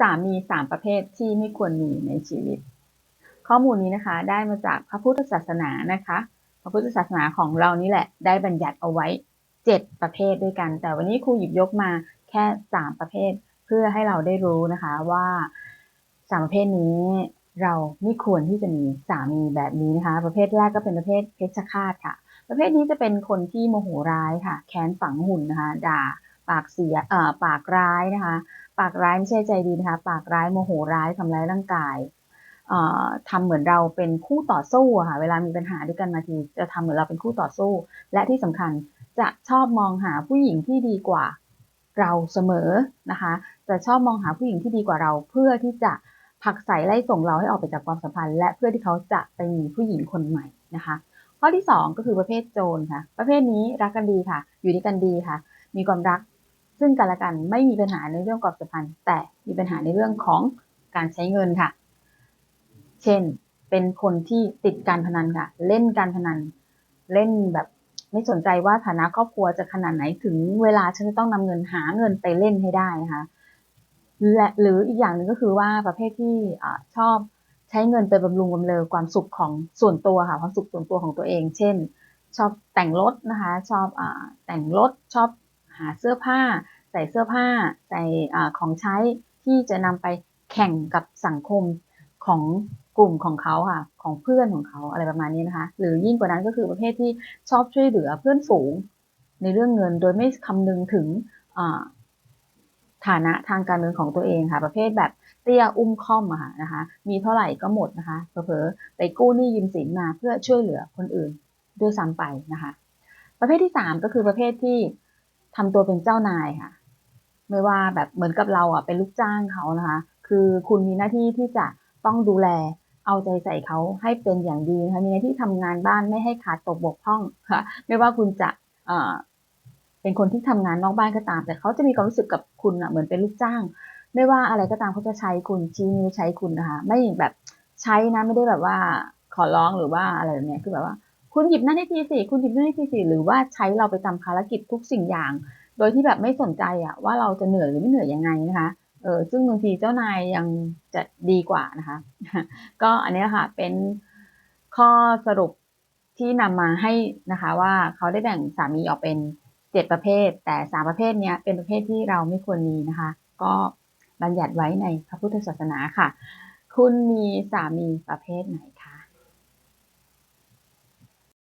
สามีสามประเภทที่ไม่ควรมีในชีวิต ข้อมูลนี้นะคะ ได้มาจากพระพุทธศาสนานะคะ พระพุทธศาสนาของเรานี่แหละ ได้บัญญัติเอาไว้เจ็ดประเภทด้วยกัน แต่วันนี้ครูหยิบยกมาแค่สามประเภท เพื่อให้เราได้รู้นะคะว่าสามประเภทนี้เราไม่ควรที่จะมีสามีแบบนี้นะคะ ประเภทแรกก็เป็นประเภทเพชฌฆาตค่ะ ประเภทนี้จะเป็นคนที่โมโหร้ายค่ะ แค้นฝังหุ่นนะคะ ด่า ปากเสียเอ่อปากร้ายนะคะ ปากร้ายไม่ใช่ใจดีนะคะ ปากร้ายโมโหร้ายทำร้ายร่างกายเอ่อทำเหมือนเราเป็นคู่ต่อสู้ค่ะเวลามีปัญหาด้วยกันมาทีจะทำเหมือนเราเป็นคู่ต่อสู้ และที่สำคัญจะชอบมองหาผู้หญิงที่ดีกว่าเราเสมอนะคะ จะชอบมองหาผู้หญิงที่ดีกว่าเรา เพื่อที่จะผลักไสไล่ส่งเราให้ออกไปจากความสัมพันธ์ และเพื่อที่เขาจะไปมีผู้หญิงคนใหม่นะคะ ข้อที่ 2 ก็คือประเภทโจรค่ะ ประเภทนี้รักกันดีค่ะ อยู่ด้วยกันดีค่ะ มีความรัก ซึ่งกันและกันไม่มีปัญหาในเรื่องความสัมพันธ์ แต่มีปัญหาในเรื่องของการใช้เงินค่ะ เช่น เป็นคนที่ติดการพนันค่ะ เล่นการพนัน เล่นแบบไม่สนใจว่าฐานะครอบครัวจะขนาดไหนถึงเวลาฉันจะต้องนำเงินหาเงินไปเล่นให้ได้นะคะและหรืออีกอย่างหนึ่งก็คือว่าประเภทที่ชอบใช้เงินไปบำรุงบำเรอความสุขของส่วนตัวค่ะความสุขส่วนตัวของตัวเอง เช่น ชอบแต่งรถนะคะ ชอบอแต่งรถชอบ หาเสื้อผ้า ใส่เสื้อผ้า ใส่ของใช้ที่จะนำไปแข่งกับสังคมของกลุ่มของเขาค่ะ ของเพื่อนของเขาอะไรประมาณนี้นะคะ หรือยิ่งกว่านั้นก็คือประเภทที่ชอบช่วยเหลือเพื่อนฝูง ในเรื่องเงินโดยไม่คำนึงถึงฐานะทางการเงินของตัวเองค่ะ ประเภทแบบเตี้ยอุ้มค่อมอะค่ะนะคะ มีเท่าไหร่ก็หมดนะคะเผลอไปกู้หนี้ยืมสินมาเพื่อช่วยเหลือคนอื่นด้วยซ้ำไปนะคะ ประเภทที่สามก็คือประเภทที่ ทำตัวเป็นเจ้านายค่ะ ไม่ว่าแบบเหมือนกับเราอะเป็นลูกจ้างเขานะคะ คือคุณมีหน้าที่ที่จะต้องดูแลเอาใจใส่เขาให้เป็นอย่างดีนะคะมีหน้าที่ทำงานบ้านไม่ให้ขาดตกบกพร่องค่ะ ไม่ว่าคุณจะเอ่อเป็นคนที่ทำงานนอกบ้านก็ตาม แต่เขาจะมีความรู้สึกกับคุณอะเหมือนเป็นลูกจ้าง ไม่ว่าอะไรก็ตามเขาจะใช้คุณชี้นิ้วใช้คุณนะคะ ไม่แบบใช้นะไม่ได้แบบว่าขอร้องหรือว่าอะไรแบบเนี้ยคือแบบว่า คุณหยิบนั่นให้ทีสิคุณหยิบนั่นให้ทีสิหรือว่าใช้เราไปทำภารกิจทุกสิ่งอย่าง โดยที่แบบไม่สนใจอะว่าเราจะเหนื่อยหรือไม่เหนื่อยยังไงนะคะเออซึ่งบางทีเจ้านายยังจะดีกว่านะคะ ก็อันนี้ค่ะเป็นข้อสรุปที่นำมาให้นะคะว่าเขาได้แบ่งสามีออกเป็นเจ็ดประเภท แต่สามประเภทเนี้ยเป็นประเภทที่เราไม่ควรมีนะคะ ก็บัญญัติไว้ในพระพุทธศาสนาค่ะ คุณมีสามีประเภทไหน